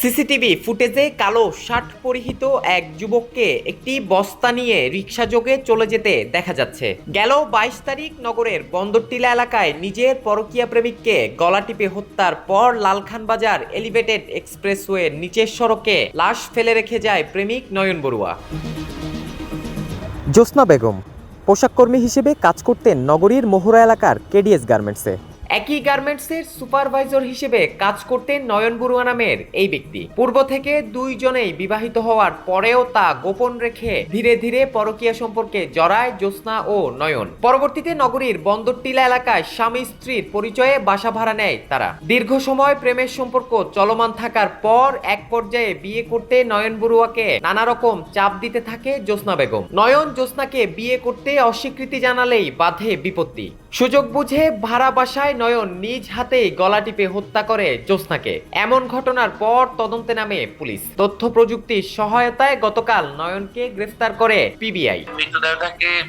CCTV ফুটেজে কালো shirt পরিহিত এক যুবককে একটি বস্তা নিয়ে রিক্সা যোগে চলে যেতে দেখা যাচ্ছে। গেল বাইশ তারিখ নগরের বন্দরটিলা এলাকায় নিজের পরকীয়া প্রেমিককে গলা টিপে হত্যার পর লালখান বাজার এলিভেটেড এক্সপ্রেসওয়ের নিচের সড়কে লাশ ফেলে রেখে যায় প্রেমিক নয়ন বড়ুয়া। জ্যোৎস্না বেগম, পোশাককর্মী হিসেবে কাজ করতেন নগরীর মোহরা এলাকার কেডিএস গার্মেন্টসে। একই গার্মেন্টসের সুপারভাইজার হিসেবে কাজ করতেন নয়ন বড়ুয়া নামের এই ব্যক্তি। পূর্ব থেকে দুইজনেই বিবাহিত হওয়ার পরেও তা গোপন রেখে ধীরে ধীরে পরকীয়া সম্পর্কে জড়ায় জ্যোৎস্না ও নয়ন। পরবর্তীতে নগরীর বন্দরটিলা এলাকায় স্বামী স্ত্রীর পরিচয়ে বাসা ভাড়া নেয় তারা। দীর্ঘ সময় প্রেমের সম্পর্ক চলমান থাকার পর এক পর্যায়ে বিয়ে করতে নয়ন বড়ুয়াকে নানা রকম চাপ দিতে থাকে জ্যোৎস্না বেগম। নয়ন জ্যোৎস্নাকে বিয়ে করতে অস্বীকৃতি জানালেই বাধে বিপত্তি। সুযোগ বুঝে ভাড়া বাসায় নয়ন নিজ হাতেই গলা টিপে হত্যা করে জ্যোৎস্নাকে। এমন ঘটনার পর তদন্তে নামে পুলিশ। তথ্য প্রযুক্তির সহায়তায় গতকাল নয়নকে গ্রেফতার করে পিবিআই।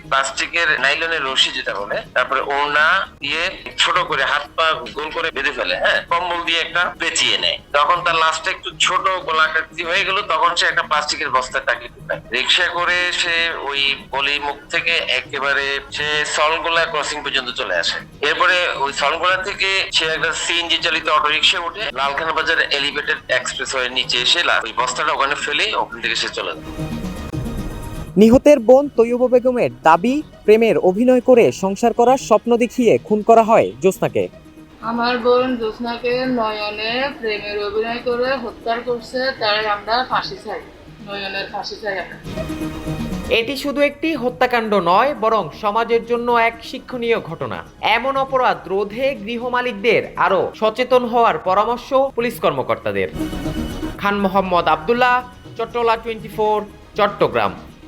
প্লাস্টিকের নাইলনের রশি যেটা বলে, তারপরে দিয়ে ছোট করে হাত পা গোল করে বেঁধে ফেলে হ্যাঁ? কম্বল দিয়ে একটা পেঁচিয়ে নেয়। তখন তার লাস্টে একটু ছোট গোলাকৃতি হয়ে গেল, তখন সে একটা প্লাস্টিকের বস্তা টাকি ঢুকায়। রিক্সা করে সে ওই গলি মুখ থেকে একেবারে সে সলগোলা ক্রসিং পর্যন্ত চলে আসে। এরপরে ওই সলগোলা থেকে সে একটা সিএনজি চালিত অটো রিক্সা উঠে লালখানা বাজার এলিভেটেড এক্সপ্রেস ওয়ের নিচে এসে ওই বস্তাটা ওখানে ফেলে ওখান থেকে সে চলে যায়। নিহতের বোন তৈয়ব বেগমের দাবি প্রেমের অভিনয় করে সংসার করার স্বপ্ন দেখিয়ে খুন করা হয় জ্যোৎস্নাকে। আমার বোন জ্যোৎস্নাকে নয়নে প্রেমের অভিনয় করে হত্যা করছে তাই আমরা ফাঁসি চাই। নয়নের ফাঁসি চাই আমরা। এটি শুধু একটি হত্যাকাণ্ড নয়, বরং সমাজের জন্য এক শিক্ষণীয় ঘটনা। এমন অপরাধ রোধে গৃহ মালিকদের আরও সচেতন হওয়ার পরামর্শ পুলিশ কর্মকর্তাদের। Khan Mohammad Abdullah Chattala twenty four, Chattogram.